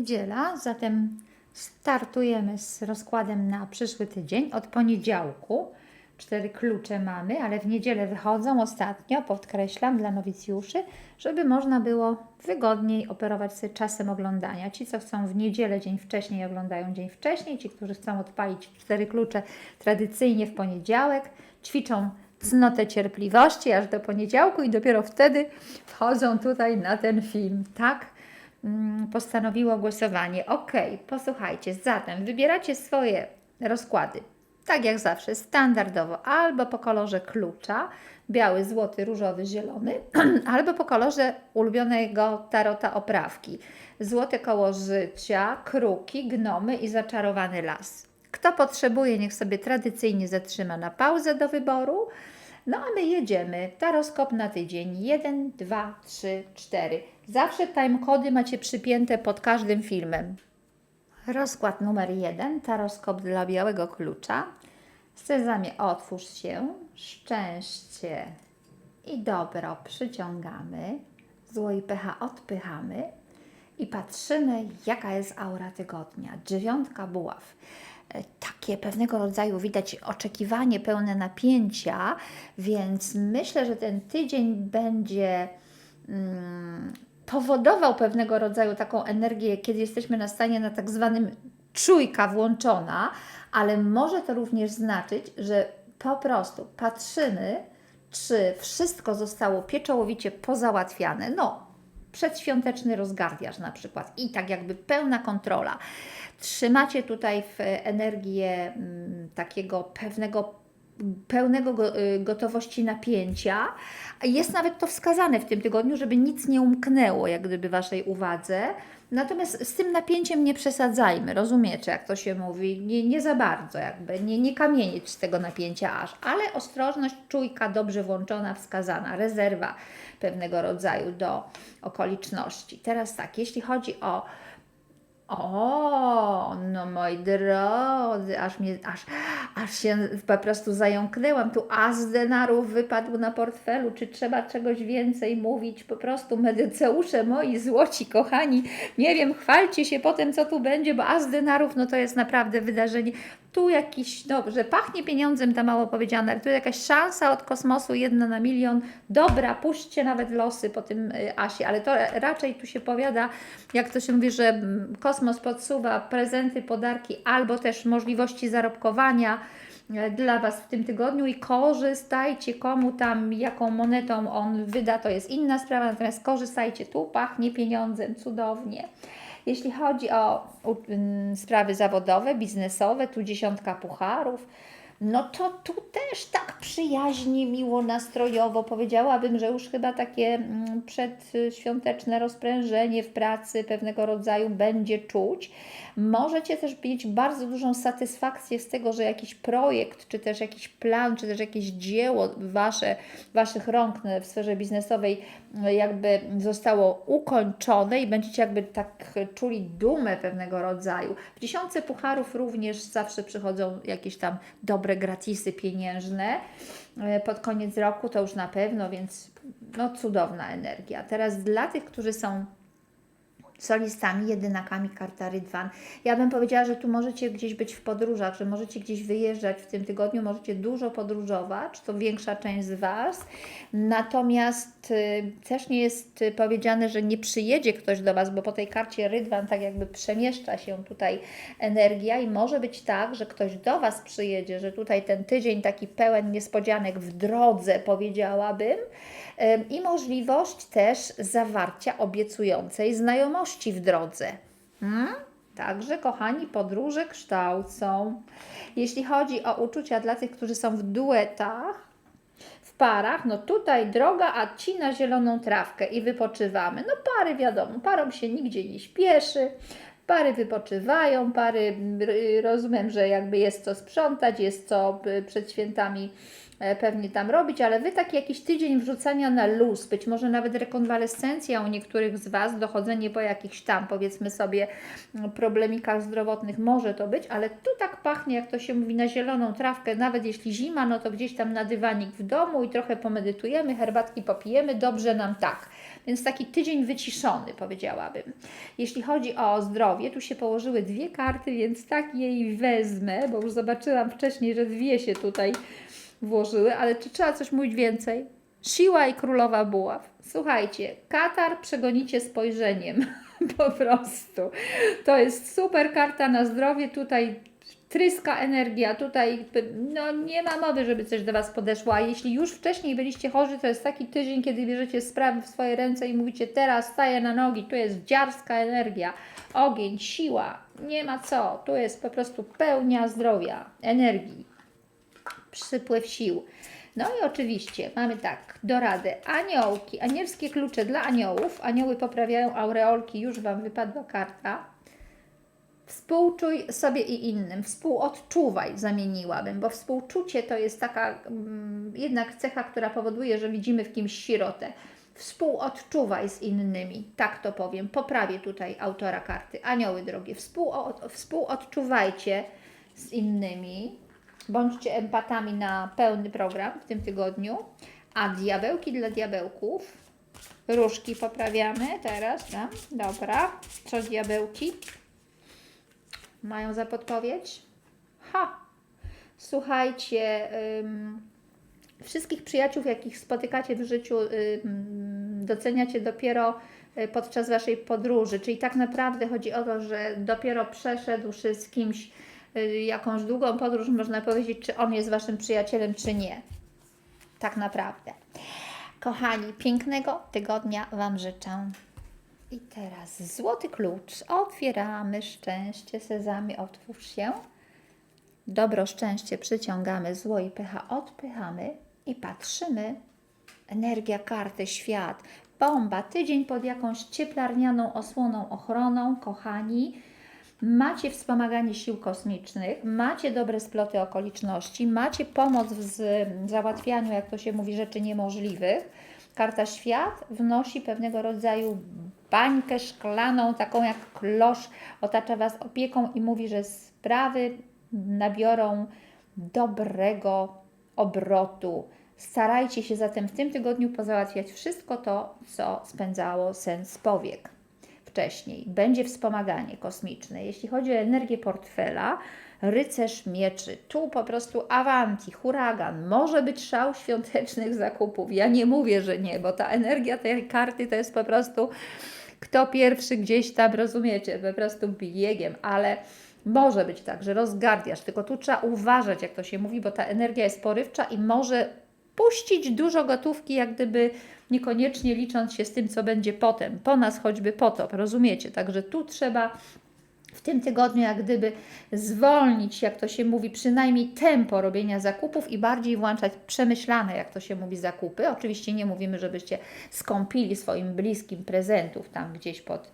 niedziela, zatem startujemy z rozkładem na przyszły tydzień. Od poniedziałku cztery klucze mamy, ale w niedzielę wychodzą ostatnio, podkreślam, dla nowicjuszy, żeby można było wygodniej operować sobie czasem oglądania. Ci, co chcą w niedzielę dzień wcześniej, oglądają dzień wcześniej. Ci, którzy chcą odpalić cztery klucze tradycyjnie w poniedziałek, ćwiczą cnotę cierpliwości aż do poniedziałku i dopiero wtedy wchodzą tutaj na ten film. Tak postanowiło głosowanie. Ok, posłuchajcie, zatem wybieracie swoje rozkłady. Tak jak zawsze, standardowo, albo po kolorze klucza, biały, złoty, różowy, zielony, albo po kolorze ulubionego tarota oprawki. Złote koło życia, kruki, gnomy i zaczarowany las. Kto potrzebuje, niech sobie tradycyjnie zatrzyma na pauzę do wyboru. No a my jedziemy. Taroskop na tydzień. 1, 2, 3, 4. Zawsze timecody macie przypięte pod każdym filmem. Rozkład numer 1. Taroskop dla białego klucza. Sezamie, otwórz się. Szczęście i dobro przyciągamy. Zło i pecha odpychamy. I patrzymy, jaka jest aura tygodnia. Dziewiątka buław e, takie pewnego rodzaju widać oczekiwanie pełne napięcia, więc myślę, że ten tydzień będzie mm, powodował pewnego rodzaju taką energię, kiedy jesteśmy na stanie na tak zwanym czujka włączona, ale może to również znaczyć, że po prostu patrzymy, czy wszystko zostało pieczołowicie pozałatwiane. No, przedświąteczny rozgardiaż na przykład i tak jakby pełna kontrola. Trzymacie tutaj w energię mm, takiego pewnego pełnego go, y, gotowości napięcia. Jest nawet to wskazane w tym tygodniu, żeby nic nie umknęło jak gdyby Waszej uwadze. Natomiast z tym napięciem nie przesadzajmy, rozumiecie, jak to się mówi, nie, nie za bardzo jakby, nie, nie kamienić z tego napięcia aż, ale ostrożność, czujka dobrze włączona, wskazana, rezerwa pewnego rodzaju do okoliczności. Teraz tak, jeśli chodzi o o, no moi drodzy, aż, mnie, aż, aż się po prostu zająknęłam. Tu as denarów wypadł na portfelu. Czy trzeba czegoś więcej mówić? Po prostu medyceusze moi złoci, kochani, nie wiem, chwalcie się potem, co tu będzie, bo as denarów, no to jest naprawdę wydarzenie. Tu jakiś, że pachnie pieniądzem, to mało powiedziane, ale tu jakaś szansa od kosmosu, jedna na milion. Dobra, puśćcie nawet losy po tym y, asie, ale to raczej tu się powiada, jak to się mówi, że mm, kosmos podsuwa prezenty, podarki albo też możliwości zarobkowania e, dla Was w tym tygodniu i korzystajcie, komu tam, jaką monetą on wyda, to jest inna sprawa, natomiast korzystajcie, tu pachnie pieniądzem, cudownie. Jeśli chodzi o sprawy zawodowe, biznesowe, tu dziesiątka pucharów, no to tu też tak przyjaźnie, miło, nastrojowo. Powiedziałabym, że już chyba takie mm, przedświąteczne rozprężenie w pracy pewnego rodzaju będzie czuć. Możecie też mieć bardzo dużą satysfakcję z tego, że jakiś projekt, czy też jakiś plan, czy też jakieś dzieło wasze, Waszych rąk w sferze biznesowej jakby zostało ukończone i będziecie jakby tak czuli dumę pewnego rodzaju. W dziesiątce pucharów również zawsze przychodzą jakieś tam dobre gratisy pieniężne e, pod koniec roku, to już na pewno, więc no cudowna energia. Teraz dla tych, którzy są solistami, jedynakami karta Rydwan. Ja bym powiedziała, że tu możecie gdzieś być w podróżach, że możecie gdzieś wyjeżdżać w tym tygodniu, możecie dużo podróżować, to większa część z Was. Natomiast y, też nie jest powiedziane, że nie przyjedzie ktoś do Was, bo po tej karcie Rydwan tak jakby przemieszcza się tutaj energia i może być tak, że ktoś do Was przyjedzie, że tutaj ten tydzień taki pełen niespodzianek w drodze, powiedziałabym, i możliwość też zawarcia obiecującej znajomości w drodze. Hmm? Także, kochani, podróże kształcą. Jeśli chodzi o uczucia dla tych, którzy są w duetach, w parach, no tutaj droga, a ci na zieloną trawkę i wypoczywamy. No pary wiadomo, parom się nigdzie nie śpieszy, pary wypoczywają, pary y, rozumiem, że jakby jest co sprzątać, jest co y, przed świętami pewnie tam robić, ale Wy taki jakiś tydzień wrzucania na luz, być może nawet rekonwalescencja u niektórych z Was, dochodzenie po jakichś tam, powiedzmy sobie, mm, problemikach zdrowotnych może to być, ale tu tak pachnie, jak to się mówi, na zieloną trawkę, nawet jeśli zima, no to gdzieś tam na dywanik w domu i trochę pomedytujemy, herbatki popijemy, dobrze nam tak. Więc taki tydzień wyciszony, powiedziałabym. Jeśli chodzi o zdrowie, tu się położyły dwie karty, więc tak jej wezmę, bo już zobaczyłam wcześniej, że dwie się tutaj włożyły, ale czy trzeba coś mówić więcej? Siła i królowa buław. Słuchajcie, Katar przegonicie spojrzeniem. po prostu. To jest super karta na zdrowie. Tutaj tryska energia, tutaj no, nie ma mowy, żeby coś do Was podeszło. A jeśli już wcześniej byliście chorzy, to jest taki tydzień, kiedy bierzecie sprawy w swoje ręce i mówicie, teraz staję na nogi, tu jest dziarska energia, ogień, siła, nie ma co. Tu jest po prostu pełnia zdrowia, energii, przypływ sił. No i oczywiście mamy tak, dorady, aniołki, anielskie klucze dla aniołów. Anioły poprawiają aureolki, już Wam wypadła karta. Współczuj sobie i innym, współodczuwaj zamieniłabym, bo współczucie to jest taka mm, jednak cecha, która powoduje, że widzimy w kimś sirotę. Współodczuwaj z innymi, tak to powiem. Poprawię tutaj autora karty. Anioły drogie, współod, współodczuwajcie z innymi, bądźcie empatami na pełny program w tym tygodniu. A diabełki dla diabełków, różki poprawiamy teraz, tak? dobra. Co diabełki? mają za podpowiedź? Ha! Słuchajcie, ym, wszystkich przyjaciół, jakich spotykacie w życiu, ym, doceniacie dopiero y, podczas Waszej podróży. Czyli tak naprawdę chodzi o to, że dopiero przeszedłszy z kimś jakąś długą podróż, można powiedzieć, czy on jest Waszym przyjacielem, czy nie. Tak naprawdę. Kochani, pięknego tygodnia Wam życzę. I teraz złoty klucz. Otwieramy szczęście, sezamy, otwórz się. Dobro, szczęście przyciągamy, zło i pycha odpychamy i patrzymy. Energia karty, świat, bomba, tydzień pod jakąś cieplarnianą osłoną, ochroną, kochani. Macie wspomaganie sił kosmicznych, macie dobre sploty okoliczności, macie pomoc w załatwianiu, jak to się mówi, rzeczy niemożliwych. Karta świat wnosi pewnego rodzaju bańkę szklaną, taką jak klosz, otacza Was opieką i mówi, że sprawy nabiorą dobrego obrotu. Starajcie się zatem w tym tygodniu pozałatwiać wszystko to, co spędzało sens powiek wcześniej. Będzie wspomaganie kosmiczne. Jeśli chodzi o energię portfela, rycerz mieczy. Tu po prostu awanti, huragan, może być szał świątecznych zakupów. Ja nie mówię, że nie, bo ta energia tej karty to jest po prostu kto pierwszy gdzieś tam, rozumiecie, po prostu biegiem, ale może być tak, że rozgardiasz, tylko tu trzeba uważać, jak to się mówi, bo ta energia jest porywcza i może puścić dużo gotówki, jak gdyby niekoniecznie licząc się z tym, co będzie potem, po nas choćby potop, rozumiecie? Także tu trzeba w tym tygodniu jak gdyby zwolnić, jak to się mówi, przynajmniej tempo robienia zakupów i bardziej włączać przemyślane, jak to się mówi, zakupy. Oczywiście nie mówimy, żebyście skąpili swoim bliskim prezentów tam gdzieś pod,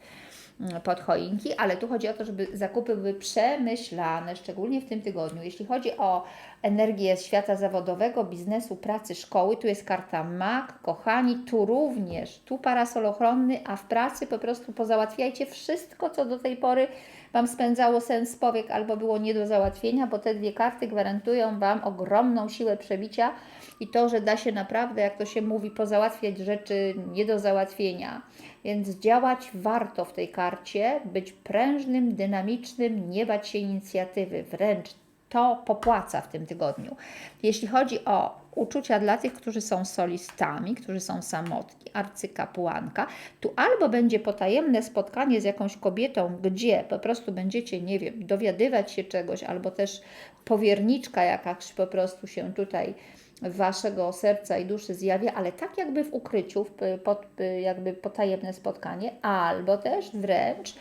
pod choinki, ale tu chodzi o to, żeby zakupy były przemyślane, szczególnie w tym tygodniu. Jeśli chodzi o energię świata zawodowego, biznesu, pracy, szkoły, tu jest karta MAK, kochani, tu również, tu parasol ochronny, a w pracy po prostu pozałatwiajcie wszystko, co do tej pory Wam spędzało sens powiek albo było nie do załatwienia, bo te dwie karty gwarantują Wam ogromną siłę przebicia i to, że da się naprawdę, jak to się mówi, pozałatwiać rzeczy nie do załatwienia. Więc działać warto w tej karcie, być prężnym, dynamicznym, nie bać się inicjatywy, wręcz to popłaca w tym tygodniu. Jeśli chodzi o uczucia dla tych, którzy są solistami, którzy są samotni, arcykapłanka, tu albo będzie potajemne spotkanie z jakąś kobietą, gdzie po prostu będziecie, nie wiem, dowiadywać się czegoś, albo też powierniczka jakaś po prostu się tutaj waszego serca i duszy zjawia, ale tak jakby w ukryciu, pod, jakby potajemne spotkanie, albo też wręcz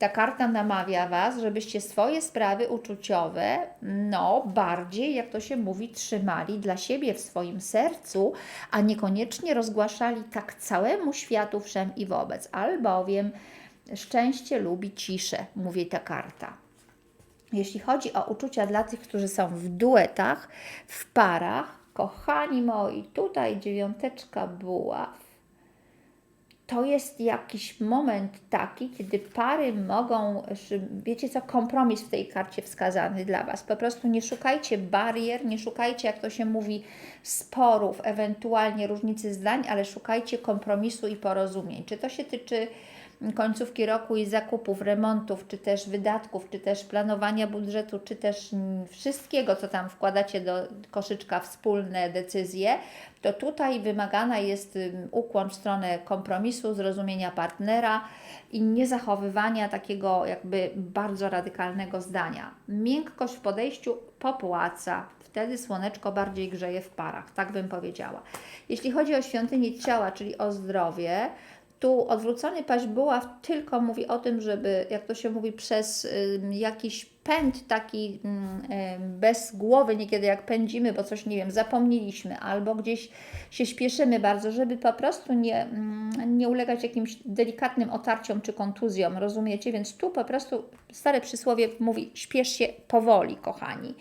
ta karta namawia Was, żebyście swoje sprawy uczuciowe, no, bardziej, jak to się mówi, trzymali dla siebie w swoim sercu, a niekoniecznie rozgłaszali tak całemu światu wszem i wobec, albowiem szczęście lubi ciszę, mówi ta karta. Jeśli chodzi o uczucia dla tych, którzy są w duetach, w parach, kochani moi, tutaj dziewiąteczka buław, to jest jakiś moment taki, kiedy pary mogą, wiecie co, kompromis w tej karcie wskazany dla Was. Po prostu nie szukajcie barier, nie szukajcie, jak to się mówi, sporów, ewentualnie różnicy zdań, ale szukajcie kompromisu i porozumień. Czy to się tyczy końcówki roku i zakupów, remontów, czy też wydatków, czy też planowania budżetu, czy też mm, wszystkiego, co tam wkładacie do koszyczka wspólne decyzje, to tutaj wymagana jest ukłon w stronę kompromisu, zrozumienia partnera i niezachowywania takiego jakby bardzo radykalnego zdania. Miękkość w podejściu popłaca. Wtedy słoneczko bardziej grzeje w parach, tak bym powiedziała. Jeśli chodzi o świątynię ciała, czyli o zdrowie, tu odwrócony paź buław tylko mówi o tym, żeby, jak to się mówi, przez jakiś pęd taki ym, bez głowy, niekiedy jak pędzimy, bo coś, nie wiem, zapomnieliśmy, albo gdzieś się śpieszymy bardzo, żeby po prostu nie, ym, nie ulegać jakimś delikatnym otarciom czy kontuzjom, rozumiecie? Więc tu po prostu stare przysłowie mówi, śpiesz się powoli, kochani,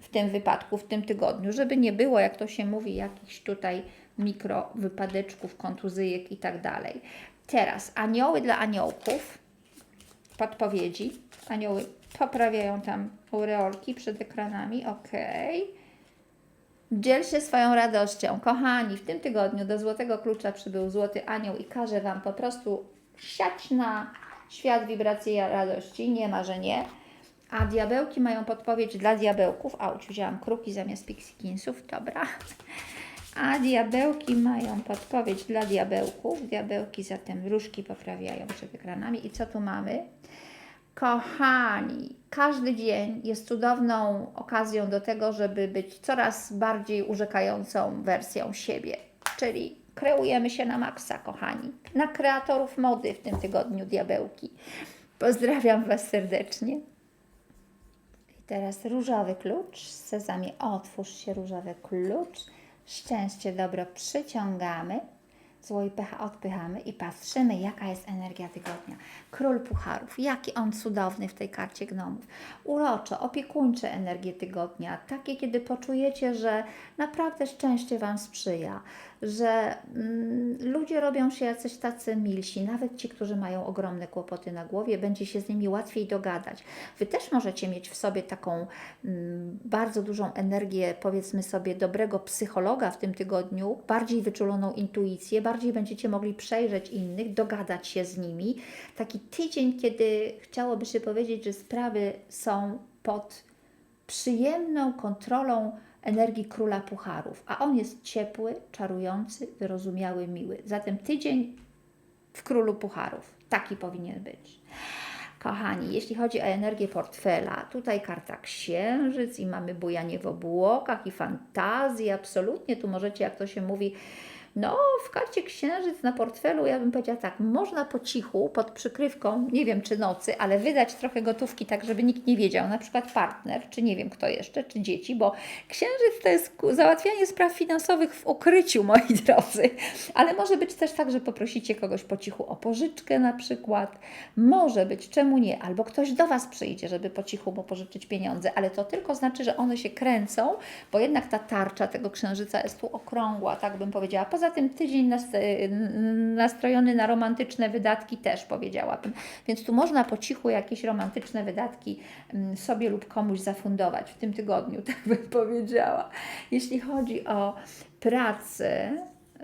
w tym wypadku, w tym tygodniu, żeby nie było, jak to się mówi, jakichś tutaj mikro wypadeczków, kontuzyjek i tak dalej. Teraz anioły dla aniołków, podpowiedzi. Anioły poprawiają tam aureolki przed ekranami, ok. Dziel się swoją radością. Kochani, w tym tygodniu do Złotego Klucza przybył Złoty Anioł i każe Wam po prostu siać na świat wibracji radości. Nie ma, że nie. A diabełki mają podpowiedź dla diabełków. Auć, wzięłam kruki zamiast pixikinsów, dobra. A diabełki mają podpowiedź dla diabełków. Diabełki zatem różki poprawiają przed ekranami. I co tu mamy? Kochani, każdy dzień jest cudowną okazją do tego, żeby być coraz bardziej urzekającą wersją siebie. Czyli kreujemy się na maksa, kochani. Na kreatorów mody w tym tygodniu, diabełki. Pozdrawiam Was serdecznie. I teraz różowy klucz. Sezamie, otwórz się różowy klucz. Szczęście, dobro przyciągamy. Zło i pecha odpychamy i patrzymy, jaka jest energia tygodnia. Król Pucharów, jaki on cudowny w tej karcie gnomów. Uroczo, opiekuńcze energie tygodnia, takie, kiedy poczujecie, że naprawdę szczęście Wam sprzyja, że mm, ludzie robią się jacyś tacy milsi, nawet ci, którzy mają ogromne kłopoty na głowie, będzie się z nimi łatwiej dogadać. Wy też możecie mieć w sobie taką mm, bardzo dużą energię, powiedzmy sobie, dobrego psychologa w tym tygodniu, bardziej wyczuloną intuicję, bardziej będziecie mogli przejrzeć innych, dogadać się z nimi. Taki tydzień, kiedy chciałoby się powiedzieć, że sprawy są pod przyjemną kontrolą energii króla pucharów, a on jest ciepły, czarujący, wyrozumiały, miły. Zatem tydzień w królu pucharów. Taki powinien być. Kochani, jeśli chodzi o energię portfela, tutaj karta księżyc i mamy bujanie w obłokach i fantazję, absolutnie tu możecie, jak to się mówi, no, w karcie księżyc na portfelu, ja bym powiedziała tak, można po cichu, pod przykrywką, nie wiem czy nocy, ale wydać trochę gotówki tak, żeby nikt nie wiedział, na przykład partner, czy nie wiem kto jeszcze, czy dzieci, bo księżyc to jest załatwianie spraw finansowych w ukryciu, moi drodzy. Ale może być też tak, że poprosicie kogoś po cichu o pożyczkę na przykład. Może być, czemu nie? Albo ktoś do Was przyjdzie, żeby po cichu mu pożyczyć pieniądze, ale to tylko znaczy, że one się kręcą, bo jednak ta tarcza tego księżyca jest tu okrągła, tak bym powiedziała. Poza tym tydzień n- nastrojony na romantyczne wydatki też powiedziałabym. Więc tu można po cichu jakieś romantyczne wydatki mm, sobie lub komuś zafundować w tym tygodniu, tak bym powiedziała. Jeśli chodzi o pracę,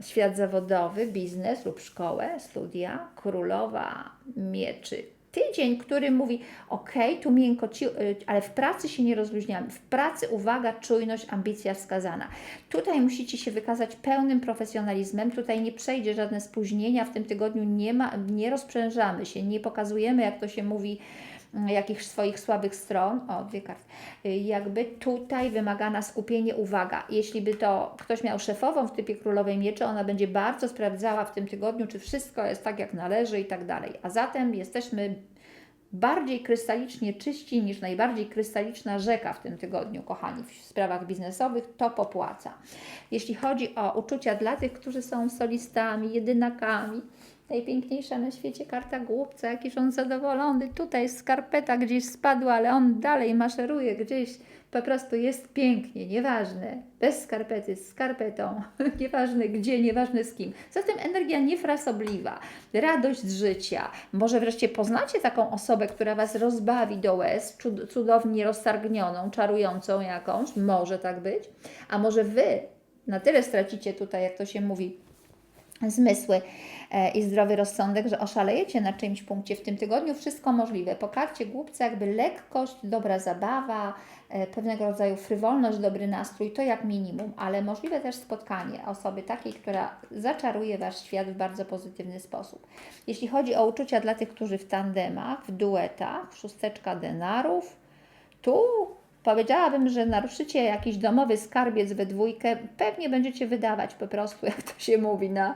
świat zawodowy, biznes lub szkołę, studia, królowa mieczy. Tydzień, który mówi, ok, tu miękko, y, ale w pracy się nie rozluźniamy. W pracy uwaga, czujność, ambicja wskazana. Tutaj musicie się wykazać pełnym profesjonalizmem. Tutaj nie przejdzie żadne spóźnienia. W tym tygodniu nie, ma, nie rozprzężamy się, nie pokazujemy, jak to się mówi, jakichś swoich słabych stron. O, dwie karty. Y, Jakby tutaj wymagana skupienie, uwaga. Jeśli by to ktoś miał szefową w typie królowej mieczy, ona będzie bardzo sprawdzała w tym tygodniu, czy wszystko jest tak, jak należy i tak dalej. A zatem jesteśmy bardziej krystalicznie czyści niż najbardziej krystaliczna rzeka w tym tygodniu, kochani, w sprawach biznesowych, to popłaca. Jeśli chodzi o uczucia dla tych, którzy są solistami, jedynakami, Najpiękniejsza na świecie karta głupca, jakiś on zadowolony. Tutaj skarpeta gdzieś spadła, ale on dalej maszeruje gdzieś. Po prostu jest pięknie, nieważne. Bez skarpety, z skarpetą, nieważne gdzie, nieważne z kim. Zatem energia niefrasobliwa, radość z życia. Może wreszcie poznacie taką osobę, która Was rozbawi do łez, cud- cudownie roztargnioną, czarującą jakąś. Może tak być. A może Wy na tyle stracicie tutaj, jak to się mówi, zmysły e, i zdrowy rozsądek, że oszalejecie na czymś punkcie w tym tygodniu, wszystko możliwe. Po karcie głupca jakby lekkość, dobra zabawa, e, pewnego rodzaju frywolność, dobry nastrój, to jak minimum, ale możliwe też spotkanie osoby takiej, która zaczaruje Wasz świat w bardzo pozytywny sposób. Jeśli chodzi o uczucia dla tych, którzy w tandemach, w duetach, szósteczka denarów, tu powiedziałabym, że naruszycie jakiś domowy skarbiec we dwójkę, pewnie będziecie wydawać po prostu, jak to się mówi, na,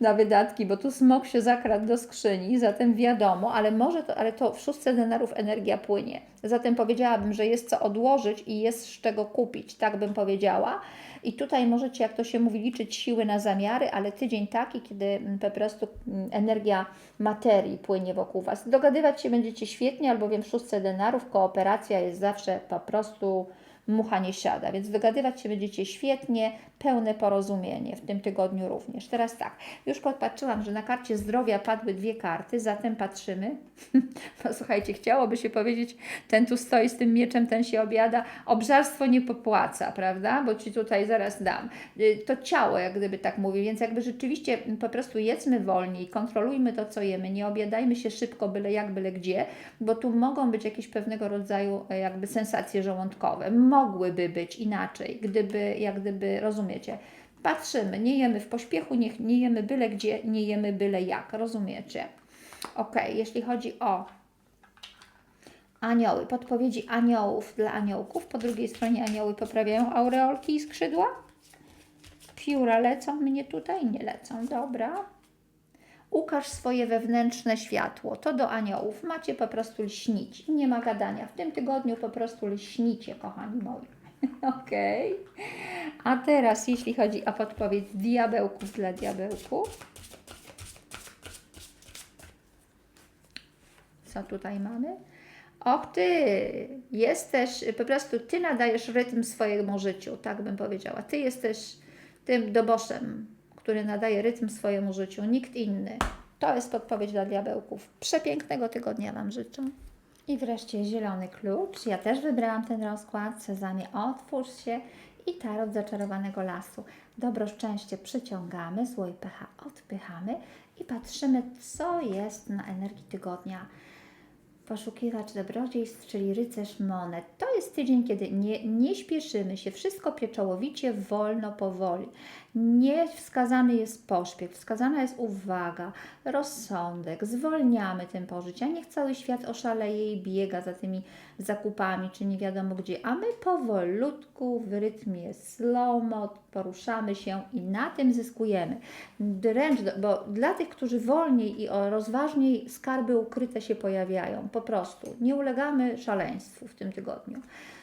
na wydatki, bo tu smok się zakradł do skrzyni, zatem wiadomo, ale może to, ale to w szóstce denarów energia płynie. Zatem powiedziałabym, że jest co odłożyć i jest z czego kupić, tak bym powiedziała. I tutaj możecie, jak to się mówi, liczyć siły na zamiary, ale tydzień taki, kiedy mm, po prostu mm, energia materii płynie wokół Was. Dogadywać się będziecie świetnie, albowiem w szóstce denarów kooperacja jest zawsze po prostu gosto. Mucha nie siada, więc dogadywać się będziecie świetnie, pełne porozumienie w tym tygodniu również. Teraz tak, już podpatrzyłam, że na karcie zdrowia padły dwie karty, zatem patrzymy. No słuchajcie, chciałoby się powiedzieć, ten tu stoi z tym mieczem, ten się obiada. Obżarstwo nie popłaca, prawda? Bo Ci tutaj zaraz dam. Y, To ciało, jak gdyby tak mówię, więc jakby rzeczywiście mm, po prostu jedzmy wolniej, kontrolujmy to, co jemy, nie obiadajmy się szybko, byle jak, byle gdzie, bo tu mogą być jakieś pewnego rodzaju e, jakby sensacje żołądkowe. Mogłyby być inaczej, gdyby, jak gdyby, rozumiecie, patrzymy, nie jemy w pośpiechu, nie, nie jemy byle gdzie, nie jemy byle jak, rozumiecie? Ok, jeśli chodzi o anioły, podpowiedzi aniołów dla aniołków, po drugiej stronie anioły poprawiają aureolki i skrzydła. Pióra lecą mnie tutaj? Nie lecą, dobra. Ukaż swoje wewnętrzne światło. To do aniołów. Macie po prostu lśnić. Nie ma gadania. W tym tygodniu po prostu lśnicie, kochani moi. Okej. A teraz, jeśli chodzi o podpowiedź diabełków dla diabełków. Co tutaj mamy? Och ty, jesteś, po prostu ty nadajesz rytm swojemu życiu, tak bym powiedziała. Ty jesteś tym doboszem, który nadaje rytm swojemu życiu, nikt inny. To jest podpowiedź dla diabełków. Przepięknego tygodnia Wam życzę. I wreszcie zielony klucz. Ja też wybrałam ten rozkład. Sezamie, otwórz się. I tarot zaczarowanego lasu. Dobro szczęście przyciągamy, zło i pecha odpychamy i patrzymy, co jest na energii tygodnia. Poszukiwacz dobrodziejstw, czyli rycerz monet. To jest tydzień, kiedy nie, nie śpieszymy się, wszystko pieczołowicie, wolno, powoli. Nie wskazany jest pośpiech, wskazana jest uwaga, rozsądek, zwolniamy tempo życia. Niech cały świat oszaleje i biega za tymi zakupami, czy nie wiadomo gdzie, a my powolutku w rytmie slow-mo poruszamy się i na tym zyskujemy. Wręcz, do, bo dla tych, którzy wolniej i rozważniej skarby ukryte się pojawiają, po prostu nie ulegamy szaleństwu w tym tygodniu.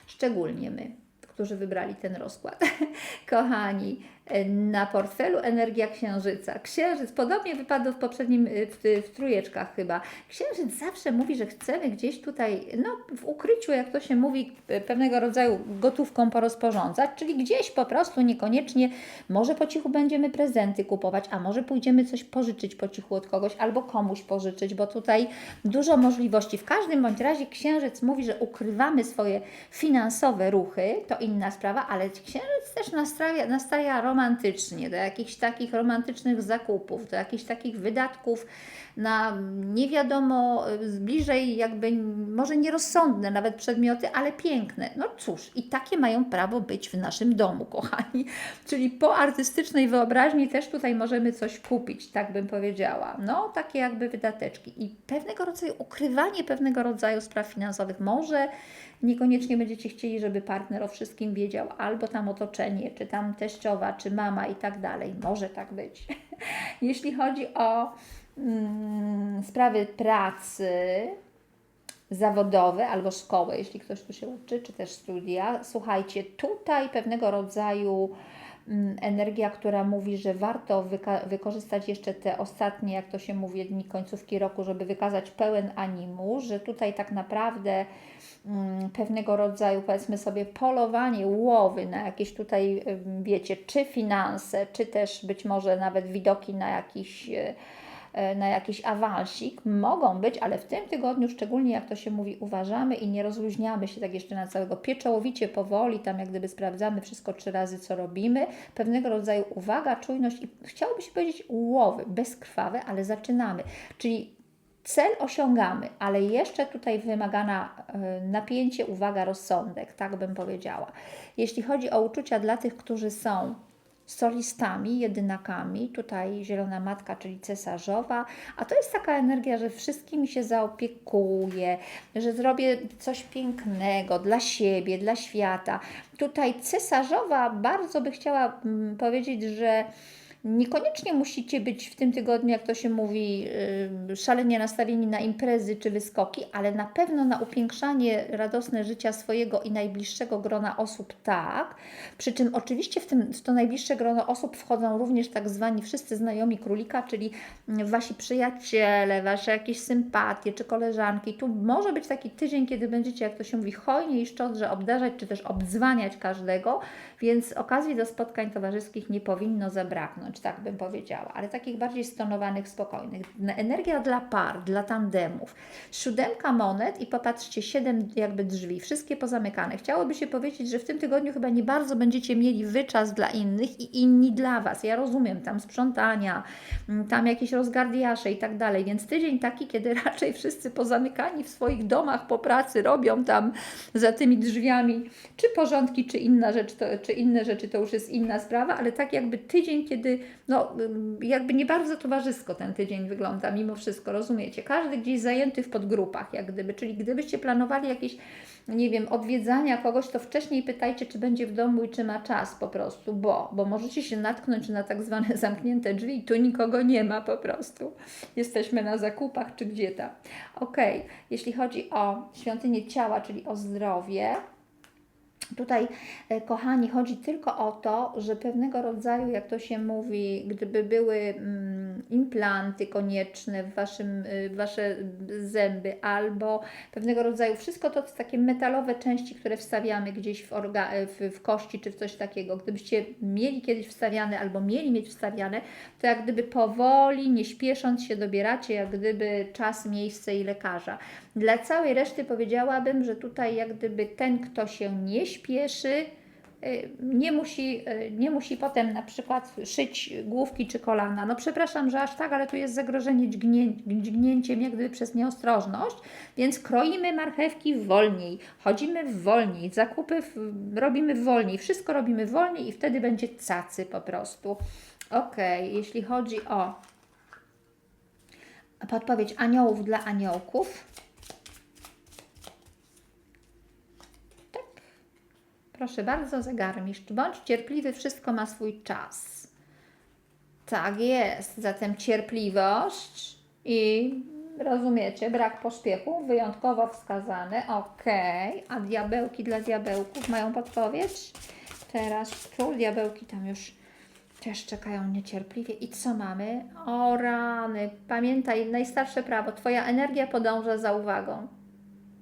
Szczególnie my, którzy wybrali ten rozkład. Kochani, na portfelu energia księżyca. Księżyc, podobnie wypadł w poprzednim, y, w, w trójeczkach chyba. Księżyc zawsze mówi, że chcemy gdzieś tutaj, no w ukryciu, jak to się mówi, pewnego rodzaju gotówką porozporządzać, czyli gdzieś po prostu niekoniecznie, może po cichu będziemy prezenty kupować, a może pójdziemy coś pożyczyć po cichu od kogoś, albo komuś pożyczyć, bo tutaj dużo możliwości. W każdym bądź razie księżyc mówi, że ukrywamy swoje finansowe ruchy, to inna sprawa, ale księżyc też nastraja, nastaja romantycznie, do jakichś takich romantycznych zakupów, do jakichś takich wydatków na nie wiadomo, y, bliżej jakby, może nierozsądne nawet przedmioty, ale piękne. No cóż, i takie mają prawo być w naszym domu, kochani. Czyli po artystycznej wyobraźni też tutaj możemy coś kupić, tak bym powiedziała. No, takie jakby wydateczki. I pewnego rodzaju ukrywanie pewnego rodzaju spraw finansowych. Może niekoniecznie będziecie chcieli, żeby partner o wszystkim wiedział, albo tam otoczenie, czy tam teściowa, czy mama i tak dalej. Może tak być. Jeśli chodzi o mm, sprawy pracy zawodowe albo szkoły, jeśli ktoś tu się uczy, czy też studia, słuchajcie, tutaj pewnego rodzaju energia, która mówi, że warto wykorzystać jeszcze te ostatnie, jak to się mówi, dni końcówki roku, żeby wykazać pełen animu, że tutaj tak naprawdę mm, pewnego rodzaju, powiedzmy sobie, polowanie, łowy na jakieś tutaj, ym, wiecie, czy finanse, czy też być może nawet widoki na jakiś e, na jakiś awansik mogą być, ale w tym tygodniu, szczególnie jak to się mówi, uważamy i nie rozluźniamy się tak jeszcze na całego pieczołowicie, powoli, tam jak gdyby sprawdzamy wszystko trzy razy, co robimy. Pewnego rodzaju uwaga, czujność i chciałoby się powiedzieć łowy, bezkrwawe, ale zaczynamy. Czyli Cel osiągamy, ale jeszcze tutaj wymagana e, napięcie, uwaga, rozsądek, tak bym powiedziała. Jeśli chodzi o uczucia dla tych, którzy są solistami, jedynakami, tutaj zielona matka, czyli cesarzowa, a to jest taka energia, że wszystkimi się zaopiekuję, że zrobię coś pięknego dla siebie, dla świata. Tutaj cesarzowa bardzo by chciała mm, powiedzieć, że Niekoniecznie musicie być w tym tygodniu, jak to się mówi, szalenie nastawieni na imprezy czy wyskoki, ale na pewno na upiększanie radosne życia swojego i najbliższego grona osób tak. Przy czym oczywiście w, tym, w to najbliższe grono osób wchodzą również tak zwani wszyscy znajomi królika, czyli wasi przyjaciele, wasze jakieś sympatie czy koleżanki. Tu może być taki tydzień, kiedy będziecie, jak to się mówi, hojnie i szczodrze obdarzać, czy też obdzwaniać każdego, więc okazji do spotkań towarzyskich nie powinno zabraknąć, tak bym powiedziała, ale takich bardziej stonowanych, spokojnych. Energia dla par, dla tandemów. Siódemka monet i popatrzcie, siedem jakby drzwi, wszystkie pozamykane. Chciałoby się powiedzieć, że w tym tygodniu chyba nie bardzo będziecie mieli wyczas dla innych i inni dla Was. Ja rozumiem, tam sprzątania, mm, tam jakieś rozgardiasze i tak dalej, więc tydzień taki, kiedy raczej wszyscy pozamykani w swoich domach po pracy robią tam za tymi drzwiami, czy porządki, czy inna rzecz, to, czy inne rzeczy, to już jest inna sprawa, ale tak jakby tydzień, kiedy no jakby nie bardzo towarzysko ten tydzień wygląda mimo wszystko, rozumiecie? Każdy gdzieś zajęty w podgrupach, jak gdyby, czyli gdybyście planowali jakieś, nie wiem, odwiedzania kogoś, to wcześniej pytajcie, czy będzie w domu i czy ma czas po prostu, bo, bo możecie się natknąć na tak zwane zamknięte drzwi i tu nikogo nie ma po prostu. Jesteśmy na zakupach, czy gdzie tam. Okej, jeśli chodzi o świątynię ciała, czyli o zdrowie, Tutaj, e, kochani, chodzi tylko o to, że pewnego rodzaju, jak to się mówi, gdyby były mm, implanty konieczne w, waszym, y, wasze zęby, albo pewnego rodzaju wszystko to, to takie metalowe części, które wstawiamy gdzieś w, orga, e, w, w kości czy w coś takiego, gdybyście mieli kiedyś wstawiane albo mieli mieć wstawiane, to jak gdyby powoli, nie śpiesząc się dobieracie, jak gdyby czas, miejsce i lekarza. Dla całej reszty powiedziałabym, że tutaj jak gdyby ten, kto się nie śpieszy, y, nie musi, y, nie musi potem na przykład szyć główki czy kolana. No przepraszam, że aż tak, ale tu jest zagrożenie dźgnię, dźgnięciem jak gdyby przez nieostrożność, więc kroimy marchewki wolniej, chodzimy wolniej, zakupy robimy wolniej, wszystko robimy wolniej i wtedy będzie cacy po prostu. Ok, jeśli chodzi o podpowiedź aniołów dla aniołków, Proszę bardzo, zegarmistrz. Bądź cierpliwy, wszystko ma swój czas. Tak jest. Zatem cierpliwość i rozumiecie, brak pośpiechu, wyjątkowo wskazany. Ok. A diabełki dla diabełków mają podpowiedź? Teraz tu diabełki tam już też czekają niecierpliwie. I co mamy? O rany. Pamiętaj, najstarsze prawo. Twoja energia podąża za uwagą.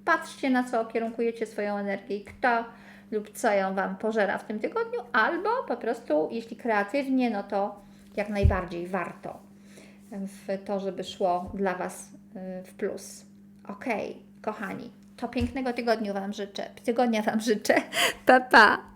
Patrzcie, na co kierunkujecie swoją energię i kto lub co ją Wam pożera w tym tygodniu, albo po prostu, jeśli kreatywnie, no to jak najbardziej warto w to, żeby szło dla Was y, w plus. Ok, kochani, to pięknego tygodnia Wam życzę. Tygodnia Wam życzę. Pa, pa!